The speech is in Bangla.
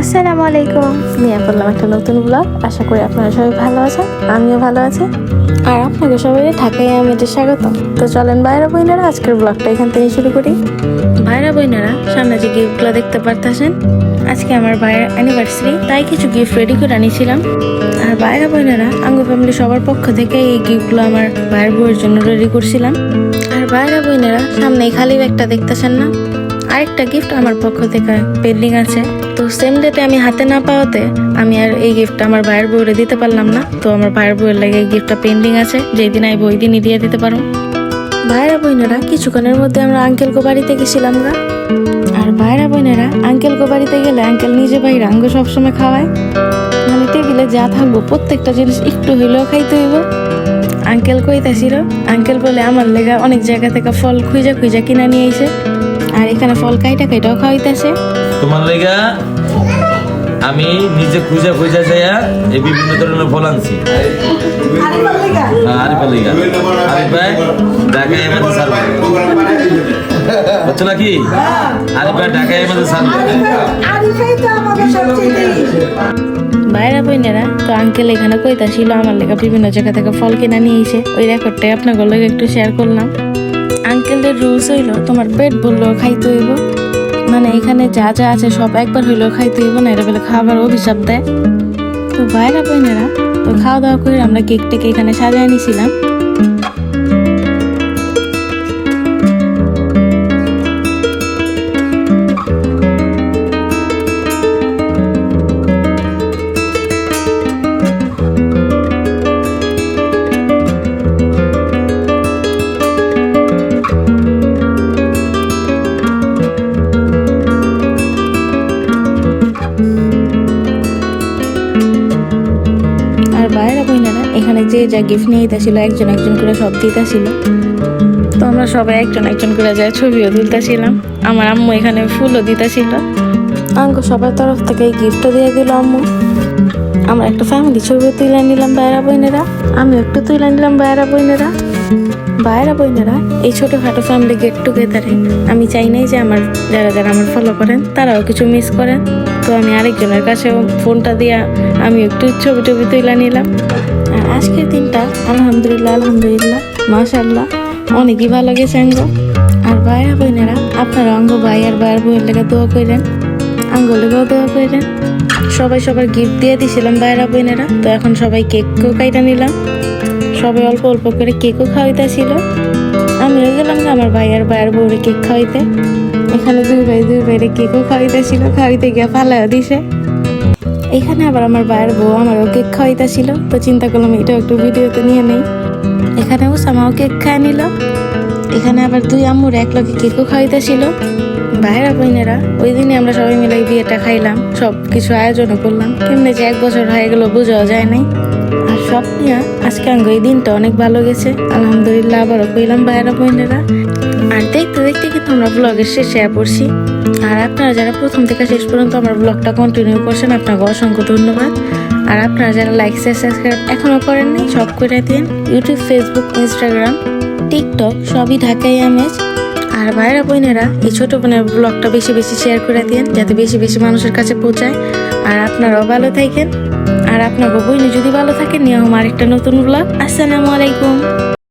আসসালামু আলাইকুম। নিয়ে পড়লাম একটা নতুন ব্লগ আশা করি আপনারা সবাই ভালো আছেন, আমিও ভালো আছি। আর আপনাকে সবাই ঢাকায় আমি এটা স্বাগত। তো চলেন বাইরে বইনারা, আজকের ব্লগটা এখান থেকে শুরু করি। ভাইরা বইনারা, সামনে যে গিফটগুলো দেখতে পারতেছেন, আজকে আমার ভাইয়ের অ্যানিভার্সারি তাই কিছু গিফট রেডি করে আনিছিলাম। আর বাইরা বইনারা, আঙ্গু ফ্যামিলি সবার পক্ষ থেকে এই গিফটগুলো আমার ভাইয়ের বউয়ের জন্য রেডি করছিলাম। আর বাইরা বইনারা সামনে খালি ব্যাগটা দেখতেছেন না? আরেকটা গিফট আমার পক্ষ থেকে পেন্ডিং আছে। তো সেম ডেটে আমি হাতে না পাওয়াতে আমি আর এই গিফটটা আমার ভাইয়ের বউরে দিতে পারলাম না। তো আমার ভাইয়ের বউয়ের লাগে এই গিফটটা পেন্ডিং আছে। যেই দিন আইব ওই দিনই দিয়ে দিতে পারো। ভাইরা বোনেরা, কিছুক্ষণের মধ্যে আমরা আঙ্কেল কো বাড়িতে গেছিলাম না আর ভাইরা বোনেরা আঙ্কেল কো বাড়িতে গেলে আঙ্কেল নিজে বাইরে আঙ্গ সবসময় খাওয়ায়। মানে টেবিলে যা থাকব, প্রত্যেকটা জিনিস একটু হইলেও খাইতে হইব। আঙ্কেল কইতাছিল আঙ্কেল বলে আমার লেগা অনেক জায়গা থেকে ফল খুঁজা খুঁজা কিনা নিয়ে আইছে। আর এখানে ফল কাইটা কাইটাও খাওয়াইতেছে। তোমার লেগা আমি নিজে খুঁজে খুঁজে যাইয়া এই বিভিন্ন ধরনের ফল আনছি। হ্যাঁ, আরিফার লেগা। আরিফ ভাই ঢাকায় নাকি? আরিফ ভাই ঢাকায় বাইরা বইনেরা তো আঙ্কেল এখানে কইতাছিল আমার লেখা বিভিন্ন জায়গা থেকে ফল কিনা নিয়ে এসে ওই রেকর্ডটাই আপনাদের লগে একটু শেয়ার করলাম। আঙ্কেলদের রুলস হইল, তোমার পেট বললেও খাইতে হইব। মানে এখানে যা যা আছে সব একবার হইলেও খাইতে হইব না এটা বলে খাবার অভিশাপ দেয়। তো বাইরা বইনেরা, তো খাওয়া দাওয়া করে আমরা কেকটাকে এখানে সাজায় নিছিলাম আর বাইরে বইনারা এখানে যে যা গিফট নিয়ে দিতেছিল একজন একজন করে সব দিতেছিল। তো আমরা সবাই একজন একজন করে যায় ছবিও তুলতেছিলাম। আমার আম্মু এখানে ফুলও দিতেছিল। আঙ্কু সবার তরফ থেকে এই গিফটও দিয়ে দিল আম্মু। আমরা একটা ফ্যামিলি ছবিও তুলে নিলাম বাইরা বইনেরা আমি একটু তুলে নিলাম বাইরা বইনেরা বাইরা বইনেরা এই ছোটোখাটো ফ্যামিলি গেট টুগেদারে আমি চাই নাই যে আমার যারা যারা আমার ফলো করেন, তারাও কিছু মিস করেন। তো আমি আরেকজনের কাছেও ফোনটা দিয়া আমি একটু ছবি টবি তুলে নিলাম। আর আজকের দিনটা, আলহামদুলিল্লাহ আলহামদুলিল্লাহ মাশাল্লাহ অনেকই ভালো গেছে আঙ্গ। আর ভাইয়া বোনেরা আপনারা অঙ্গ ভাই আর ভাইয়ের বইয়ের লেগে দোয়া করেন। লেগেও দোয়া করেন। সবাই সবার গিফট দিয়ে দিয়েছিলাম ভাইয়েরা, বোনেরা। তো এখন সবাই কেকও কাইটা নিলাম। সবাই অল্প অল্প করে কেকও খাওয়াইতেছিল। আমিও গেলাম যে আমার ভাই আর ভাইয়ের বউরে কেক খাওয়াইতে। এখানে দুই ভাই দুই ভাইরে কেকও খাওয়াইতেছিল, খাওয়াইতে গিয়ে ফালাইও দিছে। এখানে আবার আমার ভাইয়ের বউ আমারও কেক খাওয়াইতেছিল। তো চিন্তা করলাম, এটাও একটু ভিডিওতে নিয়ে নেই। এখানে ওসামাও কেক খায় নিল। এখানে আবার দুই আম্মুর এক লগে কেকও খাওয়াইতেছিল। ভাইরা বোনেরা, ওই দিনে আমরা সবাই মিলে বিয়েটা খাইলাম। সব কিছু আয়োজনও করলাম। কেমনে যে এক বছর হয়ে গেল বোঝাও যায় নাই। আর সব নিয়ে আজকে আঙ্গ এই দিনটা অনেক ভালো গেছে। আলহামদুলিল্লাহ আবারও কইলাম ভাইরা বোনেরা। আর দেখতে দেখতে কিন্তু আমরা ব্লগের শেষে পড়ছি। আর আপনারা যারা প্রথম থেকে শেষ পর্যন্ত আমার ব্লগটা কন্টিনিউ করছেন, আপনাকে অসংখ্য ধন্যবাদ। আর আপনারা যারা লাইক সাবস্ক্রাইব এখনও করেননি সব করে দিন। ইউটিউব ফেসবুক ইনস্টাগ্রাম টিকটক সবই ঢাকাই আমেজ। আর ভাইরা বোনেরা, এই ছোট বোনের ব্লগটা বেশি বেশি শেয়ার করে দিন, যাতে বেশি বেশি মানুষের কাছে পৌঁছায়। আর আপনারাও ভালো থাকেন। আর আপনার বাবুই যদি ভালো থাকেন নিয়ে আমার আরেকটা নতুন ব্লগ আসসালামু আলাইকুম।